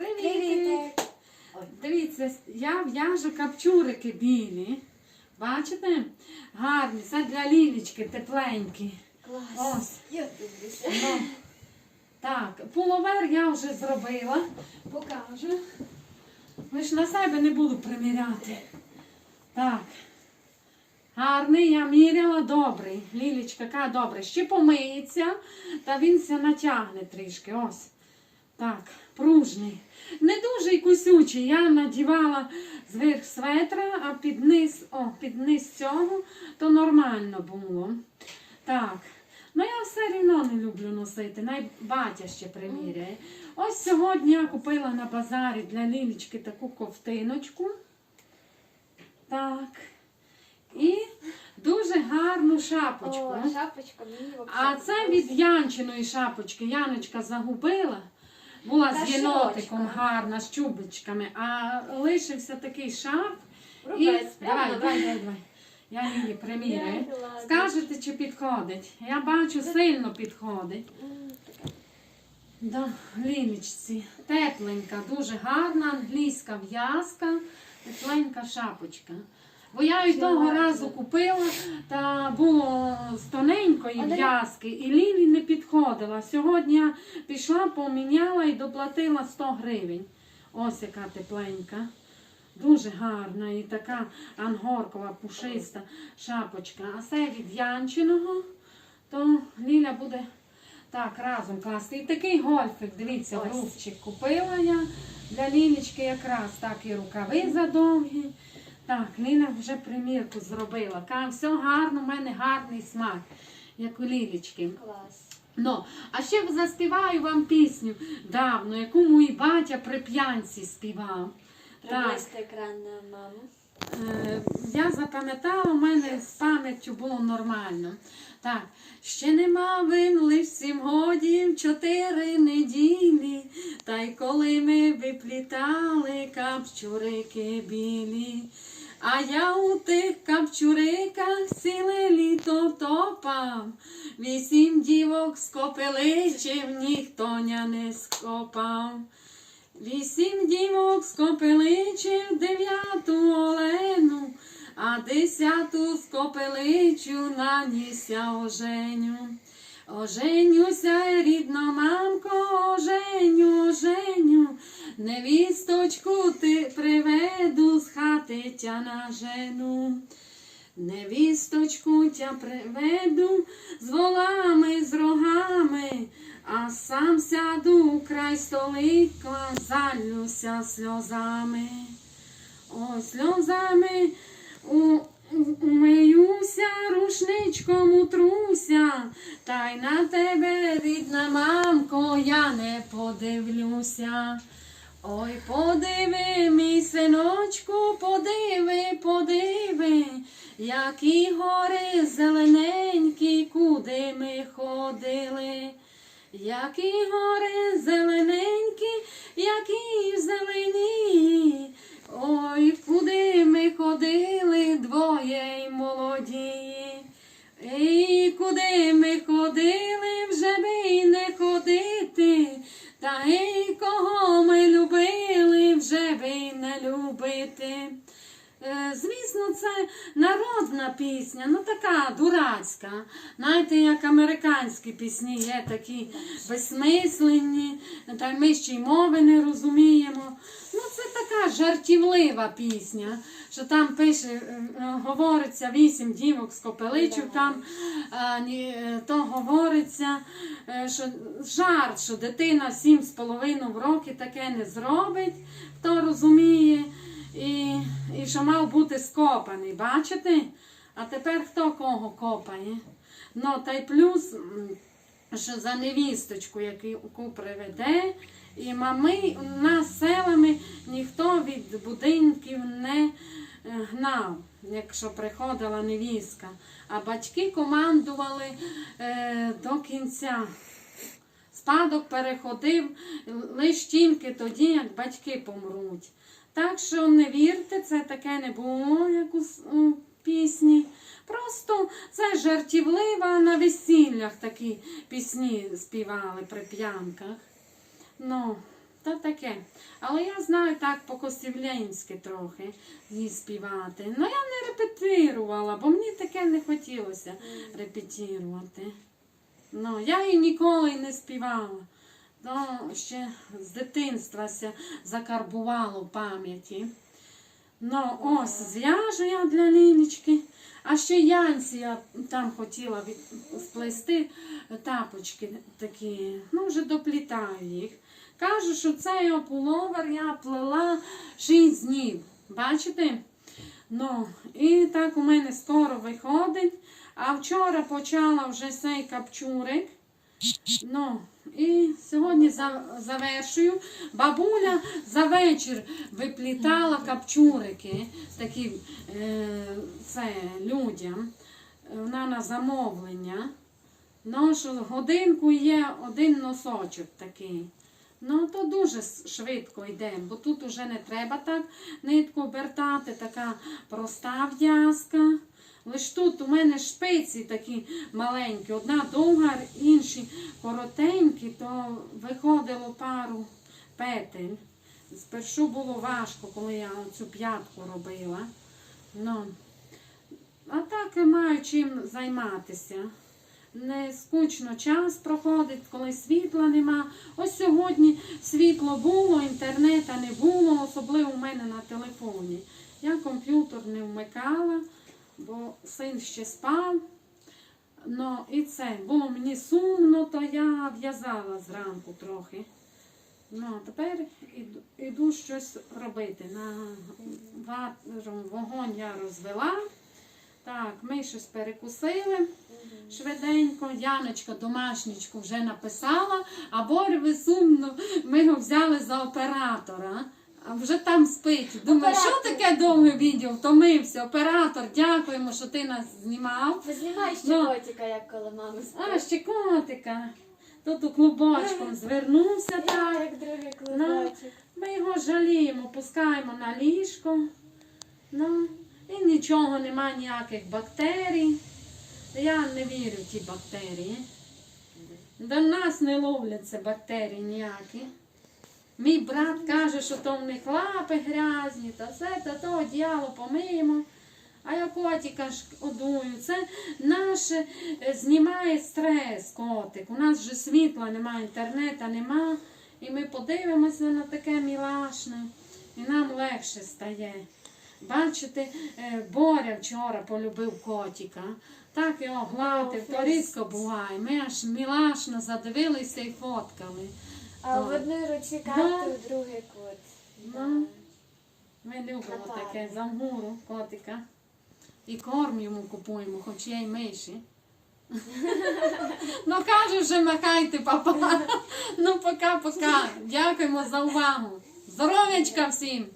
Привіт! Ой. Дивіться, я в'яжу капчурики білі. Бачите? Гарні, це для лілічки тепленькі. Клас. Ось. Я. Ну, так, пуловер я вже зробила. Покажу. Ж на себе не буду приміряти. Так. Гарний, я міряла добрий. Лілічка каже, добре. Ще помиється, та він ся натягне трішки. Ось. Так, пружний. Не дуже й кусючий. Я надівала зверх светра, а під низ, о, під низ цього, то нормально було. Так. Ну я все рівно не люблю носити, най батя ще приміряє. Ось сьогодні я купила на базарі для Лілічки таку ковтиночку. Так. І дуже гарну шапочку. О, шапочка мені. А це від Янчиної шапочки. Яночка загубила. Була Та з єнотиком широчка. гарна, з чубочками, а лишився такий шарф. І... Давай, давай, давай, давай. Я її приміряю. Скажете, чи підходить? Я бачу, сильно підходить. Да, лілічці. Тепленька, дуже гарна, англійська в'язка, тепленька шапочка. Бо я її того разу купила, та було з тоненької в'язки, і лілі не підходила. Сьогодні я пішла, поміняла і доплатила 100 гривень. Ось яка тепленька. Дуже гарна і така ангоркова, пушиста шапочка. А це від Янчиного, то Ліля буде так разом класти. І такий гольфик, дивіться, Ось. рубчик купила я для Лілічки якраз так і рукави задовгі. Так, Ліля вже примірку зробила. Каже, все гарно, в мене гарний смак, як у Лілічки. Клас. Ну, а ще заспіваю вам пісню давно, яку мій батя при п'янці співав. Так. Екран на маму. Е, Я запам'ятала, у мене з пам'яттю було нормально. Так, ще нема вин, лиш сім годів, чотири неділі. Та й коли ми виплітали капчурики білі. А я у тих капчуриках ціле літо топав. Вісім дівок скопеличив, ніхто ня не скопав. Вісім дівок скопеличив дев'яту олену, а десяту скопеличу наніся оженю. Оженюся, рідна мамко, оженю, оженю, невісточку ти приведу з хати тя на жену. Невісточку тя приведу з волами, з рогами, а сам сяду край столика, залюся сльозами. Ой, сльозами у, умиюся, та й на тебе, рідна мамко, я не подивлюся. Ой, подиви, мій синочку, подиви, подиви, які гори зелененькі, куди ми ходили. Які гори зелененькі, які зелені. Ой, куди ми ходили двоє й молоді. Ей, куди ми ходили, пісня, ну така дурацька. Знаєте, як американські пісні є такі безсмисленні, та ми ще й мови не розуміємо. Ну, це така жартівлива пісня, що там пише, е, е, говориться вісім дівок з копеличів, там е, то говориться, що жарт, що дитина сім з половиною роки таке не зробить, хто розуміє. І, і що мав бути скопаний, бачите? А тепер хто кого копає? Ну, та й плюс, що за невісточку, яку приведе, і мами нас селами ніхто від будинків не е, гнав, якщо приходила невістка. А батьки командували е, до кінця. Спадок переходив лише тільки тоді, як батьки помруть. Так що не вірте, це таке не було, як у, пісні. Просто це жартівлива на весіллях такі пісні співали при п'янках. Ну, то таке. Але я знаю так по-косівлянськи трохи її співати. Ну я не репетирувала, бо мені таке не хотілося репетирувати. Ну, я її ніколи не співала. То ще з дитинства закарбувало в пам'яті. Ну, ось, зв'яжу я для Лілічки. А ще Янці я там хотіла від... сплести тапочки такі, ну вже доплітаю їх. Кажу, що цей пуловер я плела 6 днів. Бачите? Ну, і так у мене скоро виходить. А вчора почала вже цей капчурик. Ну, і сьогодні завершую. Бабуля за вечір виплітала капчурики такі е, це, людям. Вона на замовлення. Ну, що годинку є один носочок такий. Ну, то дуже швидко йде, бо тут уже не треба так нитку обертати, така проста в'язка. Лиш тут у мене шпиці такі маленькі, одна довга, інші коротенькі, то виходило пару петель. Спершу було важко, коли я цю п'ятку робила. Ну, а так і маю чим займатися. Не скучно час проходить, коли світла нема. Ось сьогодні світло було, інтернету не було, особливо у мене на телефоні. Я комп'ютер не вмикала, бо син ще спав. Ну і це було мені сумно, то я в'язала зранку трохи. Ну, а тепер іду, іду щось робити. На ватру вогонь я розвела. Так, ми щось перекусили швиденько. Яночка домашнічку вже написала, а Бореві сумно ми його взяли за оператора. А вже там спить. Думаю, що таке довге відео? Втомився. Оператор, дякуємо, що ти нас знімав. Ви знімаєш ще Ну. котика, як коло мами А, ще котика. Тут у клубочком звернувся Так, так. як другий Ну, клубочок. ми його жаліємо, пускаємо на ліжко. Ну, і нічого, нема ніяких бактерій. Я не вірю в ті бактерії. До нас не ловляться бактерії ніякі. Мій брат каже, що то в них лапи грязні, та все, та то одіяло помиємо. А я котика ж одую. Це наше е, знімає стрес, котик. У нас же світла немає, інтернету нема. І ми подивимося на таке мілашне, і нам легше стає. Бачите, е, Боря вчора полюбив котика. Так його гладив, то рідко буває. Ми аж мілашно задивилися і фоткали. А в одній руці карту, в другий кот. Ну. Ми любимо Напарник. таке замгуру котика. І корм йому купуємо, хоч є й миші. ну кажу вже махайте, папа. ну пока-пока. Дякуємо за увагу. Здоров'ячка всім!